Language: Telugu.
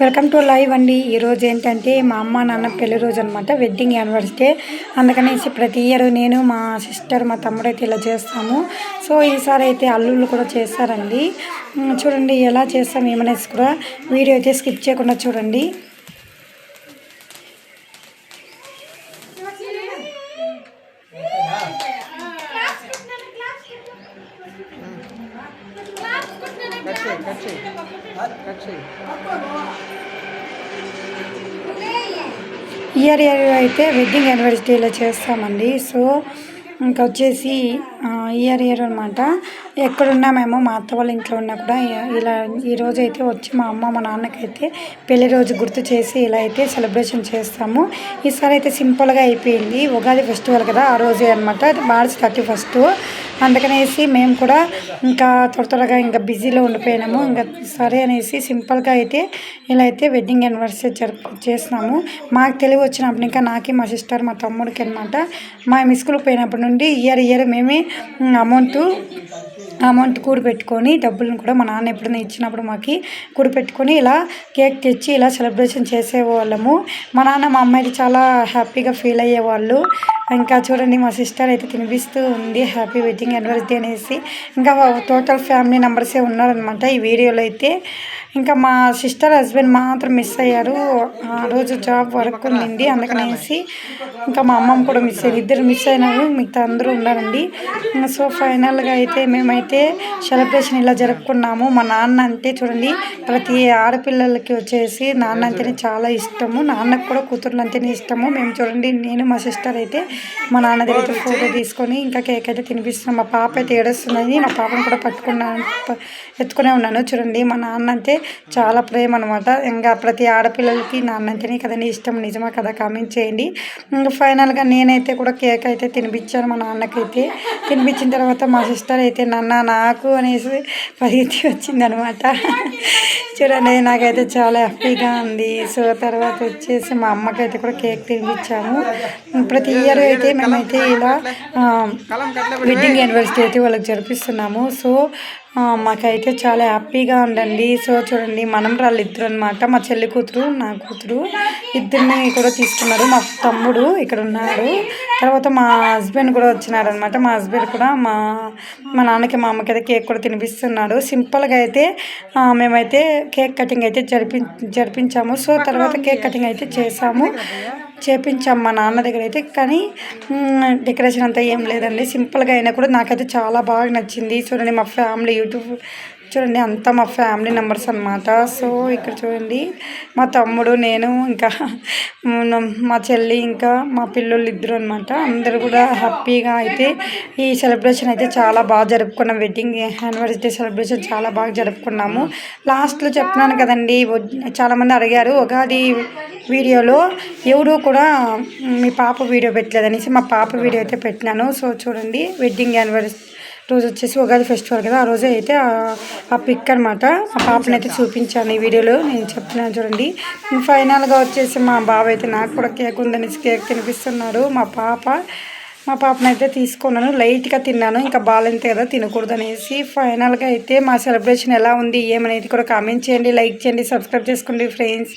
వెల్కమ్ టు లైవ్ అండి. ఈరోజు ఏంటంటే మా అమ్మ నాన్న పెళ్ళి రోజు అనమాట వెడ్డింగ్ యానివర్సరీ అందుకనేసి ప్రతి ఇయర్ నేను మా సిస్టర్ మా తమ్ముడు అయితే ఇలా చేస్తాము. సో ఈసారి అయితే అల్లుళ్ళు కూడా చేస్తారండి. చూడండి ఎలా చేస్తాం ఏమనేసి కూడా వీడియో అయితే స్కిప్ చేయకుండా చూడండి. కట్ చేయి కట్ చేయి ఇయర్ ఇయర్ అయితే వెడ్డింగ్ యానివర్సరీలో చేస్తామండి. సో ఇంకా వచ్చేసి ఇయర్ ఇయర్ అనమాట ఎక్కడున్నా మేము మా అత్త వాళ్ళ ఇంట్లో ఉన్నా కూడా ఇలా ఈరోజు అయితే వచ్చి మా అమ్మ మా నాన్నకైతే పెళ్ళి రోజు గుర్తు చేసి ఇలా అయితే సెలబ్రేషన్ చేస్తాము. ఈసారి అయితే సింపుల్గా అయిపోయింది. ఉగాది ఫెస్టివల్ కదా ఆ రోజే అనమాట మార్చ్ థర్టీ ఫస్ట్. అందుకనేసి మేము కూడా ఇంకా త్వర త్వరగా ఇంకా బిజీలో ఉండిపోయినాము. ఇంకా సరే అనేసి సింపుల్గా అయితే ఇలా అయితే వెడ్డింగ్ యానివర్సరీ జరుపు చేస్తున్నాము మాకు తెలివి వచ్చినప్పుడు ఇంకా నాకి మా సిస్టర్ మా తమ్ముడికి అనమాట మా మిస్కులు పోయినప్పటి నుండి ఇయర్ ఇయర్ మేమే అమౌంట్ అమౌంట్ కూడబెట్టుకొని డబ్బులను కూడా మా నాన్న ఎప్పుడైనా ఇచ్చినప్పుడు మాకు కూడబెట్టుకొని ఇలా కేక్ తెచ్చి ఇలా సెలబ్రేషన్ చేసేవాళ్ళము. మా నాన్న మా అమ్మాయికి చాలా హ్యాపీగా ఫీల్ అయ్యేవాళ్ళు. ఇంకా చూడండి మా సిస్టర్ అయితే తినిపిస్తూ ఉంది హ్యాపీ వెడ్డింగ్ యానివర్సరీ అనేసి. ఇంకా టోటల్ ఫ్యామిలీ మెంబర్సే ఉన్నారనమాట ఈ వీడియోలో అయితే. ఇంకా మా సిస్టర్ హస్బెండ్ మాత్రం మిస్ అయ్యారు. ఆ రోజు జాబ్ వర్క్ ఉండింది. అందుకనేసి ఇంకా మా అమ్మమ్మ కూడా మిస్ అయ్యారు ఇద్దరు మిస్ అయినారు. మిగతా అందరూ ఉన్నారండి సో ఫైనల్గా అయితే మేమైతే సెలబ్రేషన్ ఇలా జరుపుకున్నాము. మా నాన్న అంటే చూడండి ప్రతి ఆడపిల్లలకి వచ్చేసి నాన్న అంటేనే చాలా ఇష్టము. నాన్నకు కూడా కూతుర్లు అంటేనే ఇష్టము. మేము చూడండి నేను మా సిస్టర్ అయితే మా నాన్న దగ్గర ఫోటో తీసుకొని ఇంకా కేక్ అయితే తినిపిస్తున్నాం. మా పాప అయితే ఏడొస్తుందని మా పాపను కూడా పట్టుకున్నాను ఎత్తుకునే ఉన్నాను. చూడండి మా నాన్న అంటే చాలా ప్రేమ అనమాట ఇంకా ప్రతి ఆడపిల్లలకి నాన్న కదండి ఇష్టం నిజమా కదా కామెంట్ చేయండి. ఇంకా ఫైనల్గా నేనైతే కూడా కేక్ అయితే తినిపించాను మా నాన్నకైతే. తినిపించిన తర్వాత మా సిస్టర్ అయితే నాన్న నాకు అనేసి పరిగెత్తి వచ్చింది అనమాట చూడండి నాకైతే చాలా హ్యాపీగా ఉంది. సో తర్వాత వచ్చేసి మా అమ్మకైతే కూడా కేక్ తినిపించాము ప్రతి ఇయర్ అయితే మేమైతే ఇలా వెడ్డింగ్ యానివర్సరీ అయితే వాళ్ళకి జరిపిస్తున్నాము. సో మాకైతే చాలా హ్యాపీగా ఉండండి సో చూడండి మనం రాళ్ళు ఇద్దరు అనమాట మా చెల్లి కూతురు నా కూతురు ఇద్దరిని కూడా తీసుకున్నారు. మా తమ్ముడు ఇక్కడ ఉన్నాడు. తర్వాత మా హస్బెండ్ కూడా వచ్చినారనమాట మా హస్బెండ్ కూడా మా మా నాన్నకి మా అమ్మకి అయితే కేక్ కూడా తినిపిస్తున్నాడు. సింపుల్గా అయితే మేమైతే కేక్ కటింగ్ అయితే జరిపి జరిపించాము. సో తర్వాత కేక్ కటింగ్ అయితే చేసాము. చేపించాం మా నాన్న దగ్గర అయితే కానీ డెకరేషన్ అంతా ఏం లేదండి. సింపుల్గా అయినా కూడా నాకైతే చాలా బాగా నచ్చింది. చూడండి మా ఫ్యామిలీ యూట్యూబ్ చూడండి అంతా మా ఫ్యామిలీ మెంబర్స్ అనమాట సో ఇక్కడ చూడండి మా తమ్ముడు నేను ఇంకా మా చెల్లి ఇంకా మా పిల్లలు ఇద్దరు అనమాట అందరూ కూడా హ్యాపీగా అయితే ఈ సెలబ్రేషన్ అయితే చాలా బాగా జరుపుకున్నాం. వెడ్డింగ్ యానివర్సరీ సెలబ్రేషన్ చాలా బాగా జరుపుకున్నాము. లాస్ట్లో చెప్తున్నాను కదండి చాలామంది అడిగారు ఉగాది వీడియోలో ఎవరు కూడా మీ పాప వీడియో పెట్టలేదనేసి మా పాప వీడియో అయితే పెట్టినాను. సో చూడండి వెడ్డింగ్ యానివర్సరీ రోజు వచ్చేసి ఉగాది ఫెస్టివల్ కదా ఆ రోజే అయితే ఆ- పిక్ అనమాట ఆ పాపని అయితే చూపించాను ఈ వీడియోలో నేను చెప్తున్నాను చూడండి. ఫైనల్గా వచ్చేసి మా బావ అయితే నాకు కూడా కేక్ ఉందనేసి కేక్ తినిపిస్తున్నారు మా పాప మా పాపను అయితే తీసుకున్నాను లైట్గా తిన్నాను. ఇంకా బాగాలంతే కదా తినకూడదు అనేసి ఫైనల్గా అయితే మా సెలబ్రేషన్ ఎలా ఉంది ఏమనేది కూడా కామెంట్ చేయండి లైక్ చేయండి సబ్స్క్రైబ్ చేసుకోండి ఫ్రెండ్స్